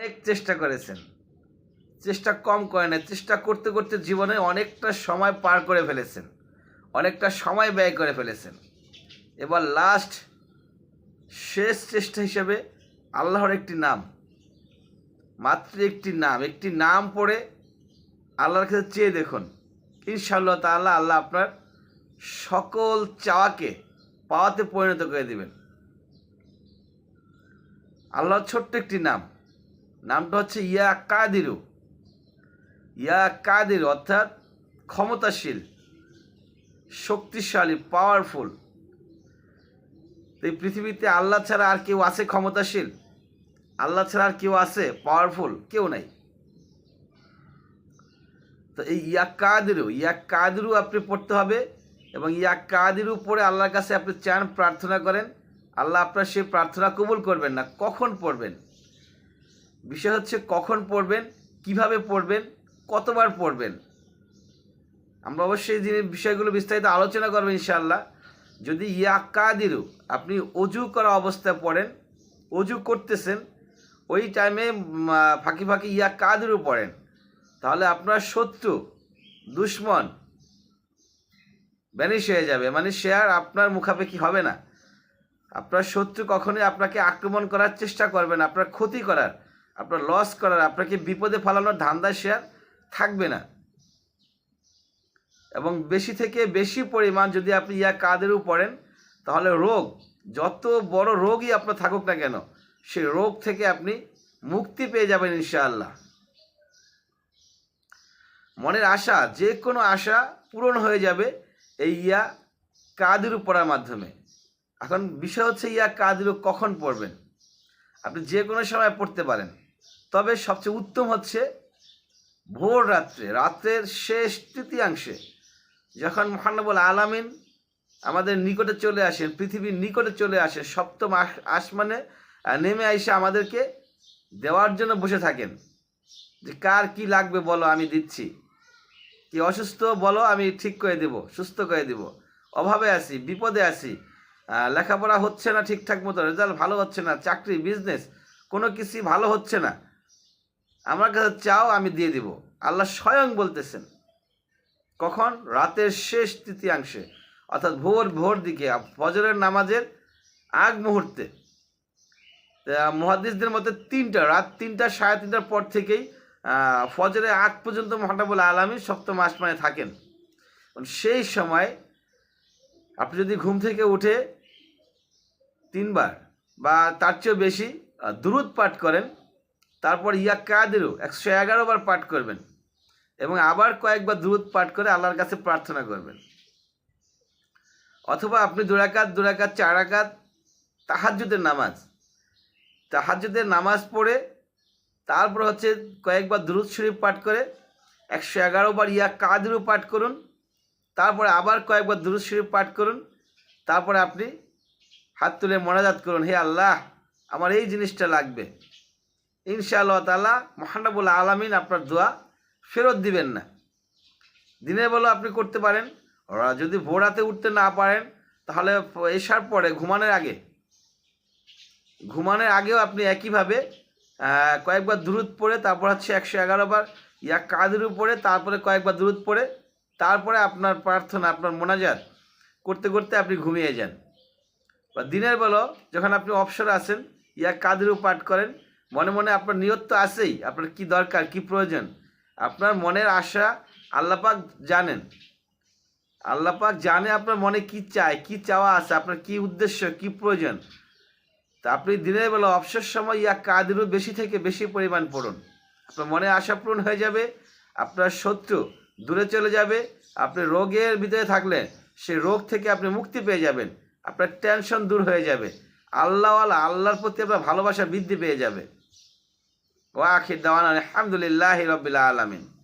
অনেক চেষ্টা করেছেন। চেষ্টা কম করে না চেষ্টা করতে করতে জীবনে অনেকটা সময় পার করে ফেলেছেন। অনেকটা সময় ব্যয় করে ফেলেছেন। এবার লাস্ট শেষ চেষ্টা হিসেবে আল্লাহর একটি নাম, মাত্র একটি নাম। একটি নাম পড়ে আল্লাহর কাছে চেয়ে দেখুন। ইনশাআল্লাহ তাআলা আল্লাহ আপনার সকল চাওয়াকে পাওয়াতে পরিণত করে দিবেন। আল্লাহর ছোট্ট একটি নাম। নামটা হচ্ছে ইয়া কাদিরু। ইয়া কাদির অর্থাৎ ক্ষমতাশীল, শক্তিশালী পাওয়ারফুল এই পৃথিবীতে আল্লাহ ছাড়া আর কেউ আছে ক্ষমতাশীল? আল্লাহ ছাড়া আর কেউ আছে পাওয়ারফুল কেউ নাই। তো এই ইয়া কাদিরু ইয়া কাদিরু আপনি পড়তে হবে এবং ইয়া কাদিরু পড়ে আল্লাহর কাছে আপনি চান প্রার্থনা করেন। আল্লাহ আপনার সেই প্রার্থনা কবুল করবেন না, কখন পড়বেন? বিষয় হচ্ছে কখন পড়বেন, কীভাবে পড়বেন, কতবার পড়বেন। আমরা অবশ্যই যে বিষয়গুলো বিস্তারিত আলোচনা করব ইনশাআল্লাহ। যদি ইয়া কাদিরু আপনি অজু করা অবস্থায় পড়েন, অজু করতেছেন, ওই টাইমে ফাঁকি ফাঁকি ইয়া কাদিরু পড়েন, তাহলে আপনার শত্রু, দুশ্মন ব্যানিশ হয়ে যাবে। মানে সে আর আপনার মুখাপেক্ষি হবে না। আপনার শত্রু কখনোই আপনাকে আক্রমণ করার চেষ্টা করবে না, আপনার ক্ষতি করার। আপনার লস করার, আপনাকে বিপদে ফেলানোর ধান্দা সে আর থাকবে না। এবং বেশি থেকে বেশি পরিমাণ যদি আপনি ইয়া কাদেরও পড়েন, তাহলে রোগ, যত বড় রোগই আপনার থাকুক না কেন সেই রোগ থেকে আপনি মুক্তি পেয়ে যাবেন ইনশাআল্লাহ। মনের আশা যে কোনো আশা পূরণ হয়ে যাবে এই ইয়া কাদিরু পড়ার মাধ্যমে। এখন বিষয় হচ্ছে ইয়া কাদিরু কখন পড়বেন? আপনি যে কোনো সময় পড়তে পারেন। তবে সবচেয়ে উত্তম হচ্ছে ভোর রাত্রে, রাত্রের শেষ তৃতীয়াংশে। যখন মহানবুল আলামিন আমাদের নিকটে চলে আসেন, পৃথিবীর নিকটে চলে আসে, সপ্তম আস- আসমানে নেমে আইসে আমাদেরকে দেওয়ার জন্য বসে থাকেন। যে কার কি লাগবে বলো, আমি দিচ্ছি। কি অসুস্থ বলো, আমি ঠিক করে দেব, সুস্থ করে দেব। অভাবে আছি, বিপদে আছি লেখাপড়া হচ্ছে না ঠিকঠাক মতো, রেজাল্ট ভালো হচ্ছে না, চাকরি বিজনেস কোনো কিছুই ভালো হচ্ছে না। আমার কাছে চাও, আমি দিয়ে দিব। আল্লাহ স্বয়ং বলতেছেন, কখন? রাতের শেষ তৃতীয়াংশে, অর্থাৎ ভোর ভোর দিকে ফজরের নামাজের আগ মুহূর্তে। মহাদিসদের মধ্যে তিনটা, রাত তিনটা, সাড়ে তিনটার পর থেকেই ফজরের আগ পর্যন্ত মহাটাবুল আলমী সপ্তম আসমানে থাকেন। সেই সময় আপনি যদি ঘুম থেকে উঠে তিনবার বা তার চেয়েও বেশি দুরুদ পাঠ করেন তারপর ইয়া কাদেরও একশো এগারো বার পাঠ করবেন এবং আবার কয়েকবার দুরুদ পাঠ করে আল্লাহর কাছে প্রার্থনা করবেন। অথবা আপনি দুরাকাত দুরাকাত, চারাকাত, তাহাজ্জুদের নামাজ। তাহাজ্জুদের নামাজ পড়ে তারপর হচ্ছে কয়েকবার দ্রুত শরীফ পাঠ করে একশো এগারো বার ইয়া কাদেরও পাঠ করুন। তারপরে আবার কয়েকবার দুরুদ শরীফ পাঠ করুন। তারপরে আপনি হাত তুলে মোনাজাত করুন, হে আল্লাহ, আমার এই জিনিসটা লাগবে। ইনশাআল্লাহ তালা মহানবুল আলমিন আপনার দোয়া ফেরত দিবেন না। দিনের বেলা আপনি করতে পারেন, ওরা যদি ভোরাতে উঠতে না পারেন, তাহলে এসার পরে, ঘুমানোর আগে। ঘুমানোর আগেও আপনি একইভাবে কয়েকবার দূরত পড়ে, তারপর হচ্ছে একশো এগারো বার ইয়া কাদের উপরে, তারপরে কয়েকবার দূরত পড়ে, তারপরে আপনার প্রার্থনা, আপনার মোনাজাত করতে করতে আপনি ঘুমিয়ে যান। বা দিনের বেলা যখন আপনি অবসর আছেন, ইয়া কাদেরও পাঠ করেন মনে মনে আপনার নিয়ত তো আছেই, আপনার কি দরকার, কি প্রয়োজন? আপনার মনের আশা আল্লাপাক জানেন। আল্লাপাক জানে আপনার মনে কি চায়, কি চাওয়া আছে, আপনার কি উদ্দেশ্য, কি প্রয়োজন। তা আপনি দিনের বেলা অবসর সময় ইয়া কাদেরও বেশি থেকে বেশি পরিমাণ পড়ুন। আপনার মনে আশা পূরণ হয়ে যাবে, আপনার শত্রু দূরে চলে যাবে, আপনি রোগের ভিতরে থাকলে সেই রোগ থেকে আপনি মুক্তি পেয়ে যাবেন, আপনার টেনশন দূর হয়ে যাবে। আল্লাহওয়ালা আল্লাহর প্রতি আপনার ভালোবাসা বৃদ্ধি পেয়ে যাবে। ওয়াখির দাওয়ান আলহামদুলিল্লাহ রবিল্লা আলমিন।